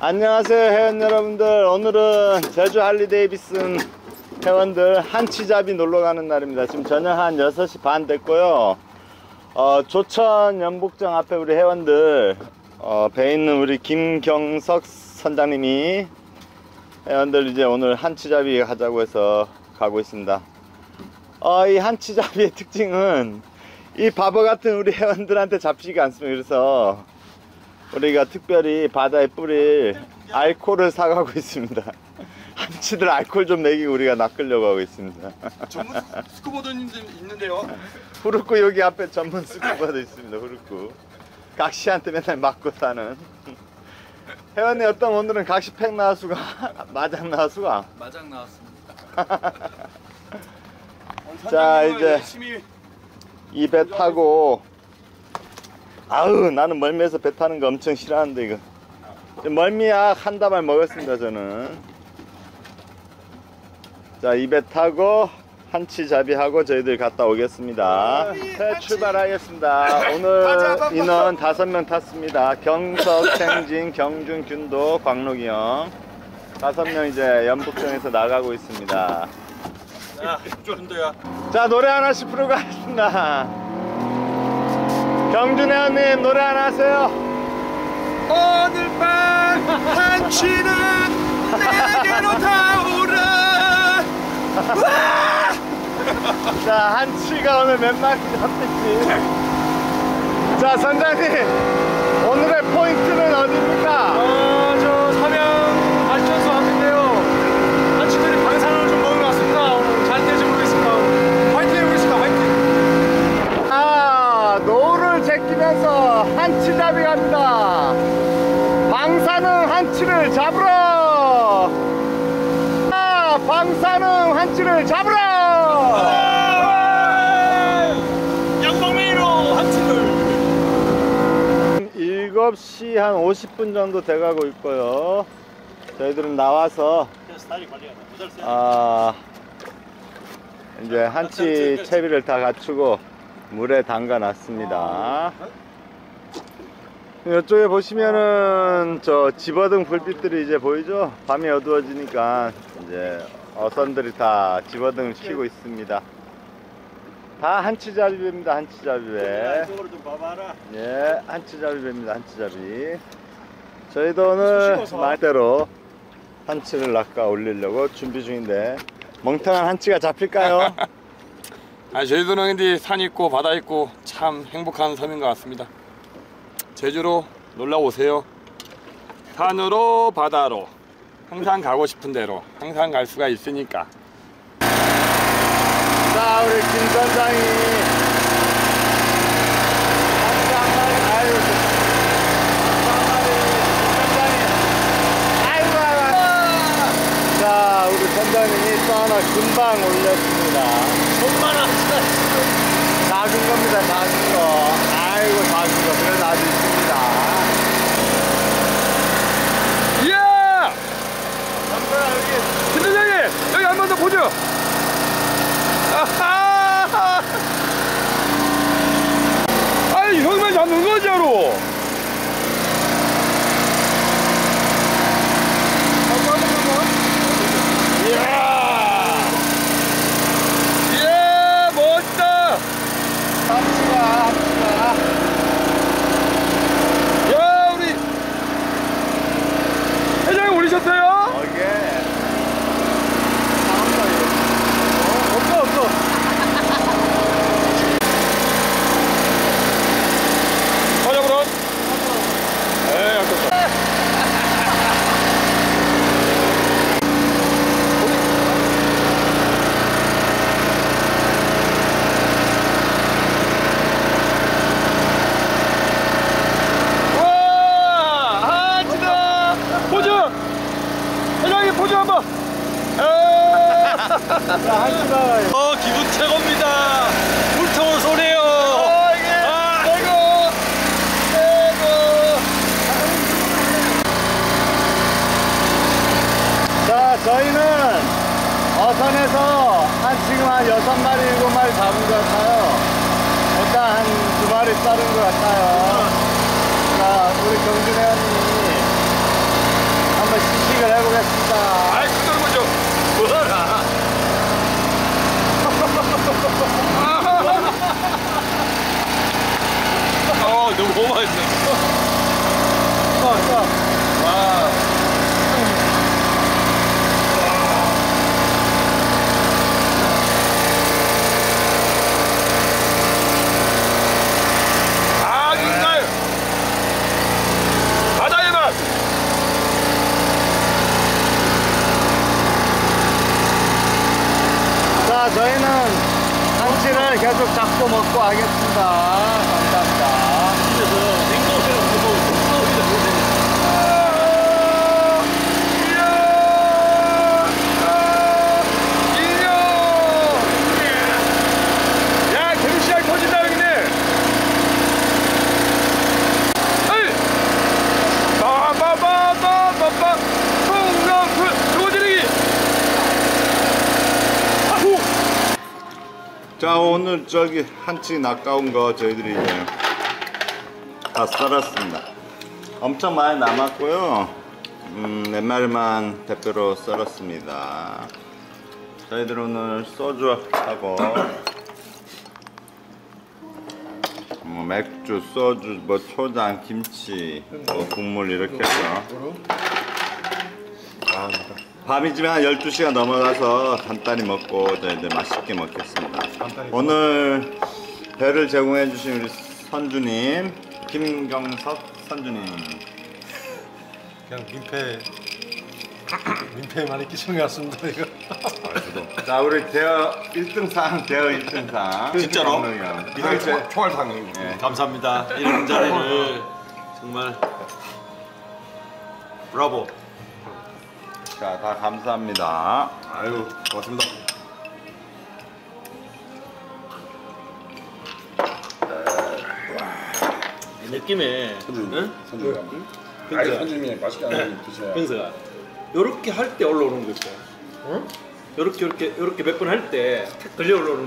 안녕하세요 회원 여러분들. 오늘은 제주 할리데이비슨 회원들 한치잡이 놀러가는 날입니다. 지금 저녁 한 6시 반 됐고요. 어, 조천 연복정 앞에 우리 회원들 어, 배 있는 우리 김경석 선장님이 회원들 이제 오늘 한치잡이 하자고 해서 가고 있습니다. 어, 이 한치잡이의 특징은 이 바보 같은 우리 회원들한테 잡히지가 않습니다. 그래서 우리가 특별히 바다에 뿌릴 알코올을 사가고 있습니다. 한치들 알코올 좀 먹이고 우리가 낚으려고 하고 있습니다. 전문 스쿠버더님들 있는데요. 후르쿠 여기 앞에 전문 스쿠버도 있습니다. 후르쿠. 각시한테 맨날 맞고 사는. 회원님 어떤 오늘은 각시 팩 나와수가 마장 나와수가. 마장 나왔습니다. 자, 이제 이 배 타고 아우 나는 멀미에서 배 타는 거 엄청 싫어하는데 이거. 멀미약 한 다발 먹었습니다 저는. 자이배 타고 한치 잡이하고 저희들 갔다 오겠습니다. 배 출발하겠습니다. 오늘 인원 다섯 명 탔습니다. 경석, 생진, 경준, 균도, 광록이 형. 다섯 명 이제 연북정에서 나가고 있습니다. 야. 자 노래 하나씩 부르고 가겠습니다 경준 회원님 노래 하나 하세요 오늘 밤 한치는 내게로 타오라. 자 한치가 오늘 몇 마리 잡힐지 자 선장님 오늘의 포인트는 어디입니까? 어, 저 삼양 발전소 앞인데요. 한치들이 방사능을 좀 먹은 것 같습니다. 오늘 잘 될지 모르겠습니다. 화이팅 해보겠습니다. 화이팅. 아 노를 제끼면서 한치잡이 갑니다 방사능 한치를 잡으러 아 방사능 한치를 잡으러 양방매로 한치들. 7시 한 50분 정도 돼가고 있고요. 저희들은 나와서 아 이제 한치 채비를 다 갖추고 물에 담가 놨습니다 이쪽에 보시면은 저 집어등 불빛들이 이제 보이죠 밤이 어두워지니까 이제 어선들이 다 집어등을 켜고 있습니다 다 한치잡이입니다 한치잡이배 이쪽으로 좀 봐봐라. 예, 한치잡이입니다, 한치잡이. 저희도 오늘. 말대로 한치를 낚아 올리려고 준비 중인데 멍청한 한치가 잡힐까요? 아, 제주도는 근데 산 있고 바다 있고 참 행복한 섬인 것 같습니다. 제주로 놀러 오세요. 산으로 바다로 항상 가고 싶은 대로 항상 갈 수가 있으니까. 자, 우리 김 선장이 한장만 아유, 아이고 아이고. 자, 우리 선장님이 또 하나 금방 올렸습니다. 손만 한치가 작은 겁니다, 작은 거. 아이고, 작은 거. 그래도 아주 있습니다. 이야! 선배야, 여기 김대장님 여기 한 번 더 보죠. 아하! 아니 형만 잡는 거죠로. 이야! 이야 멋있다. 한치가, 한치가. 야 우리 회장님 올리셨어요? 어, 이게. 나온다, 이거. 어, 없어, 없어. 화장으로. 에이 아깝다. 와! 하지다! 포즈! 회장님 포즈 한번! 에 자, 한치가. 어, 기분 최고입니다. 불타올 소리요. 아! 아이고! 자, 저희는 어선에서 한 지금 한 여섯 마리, 일곱 마리 잡은 것 같아요. 일단 한 두 마리 자른 것 같아요. 자, 우리 경준 회원님이 한번 시식을 해보겠습니다. 아이 그거는 먼저 뭐라? 어 너무 맛있어 와. 맛 자, 저희는 한치를 계속 잡고 먹고 하겠습니다. 야 개미씨알 터진다 여기네 에이 빠바바바바바 총명풀 조지르기 아후 자, 오늘 저기 한치 낚아온 거 저희들이 이제 다 썰었습니다. 엄청 많이 남았고요. 음, 몇 마리만 대표로 썰었습니다. 저희들 오늘 소주하고 뭐 맥주, 소주, 뭐 초장, 김치, 뭐 국물 이렇게 해서 아, 밤이 지금 한 12시가 넘어가서 간단히 먹고 저희들 맛있게 먹겠습니다. 오늘 배를 제공해 주신 우리 선주님, 김경석 선주님. 그냥 민폐 민폐 많이 끼치는 것 같습니다 이거 자, 우리 대어 1등상, 대어 1등상. 진짜로? 이거 제 총알상 예. 감사합니다. 이런 자리를 정말 브라보. 자, 다 감사합니다. 아유 고맙습니다 이 느낌에 응? 아유 선주님이 맛있게 안 드셔야 병서가 요렇게 할 때 올라오는 거 있어요. 응? 요렇게 요렇게 요렇게 몇 번 할때탁 걸려 올라오는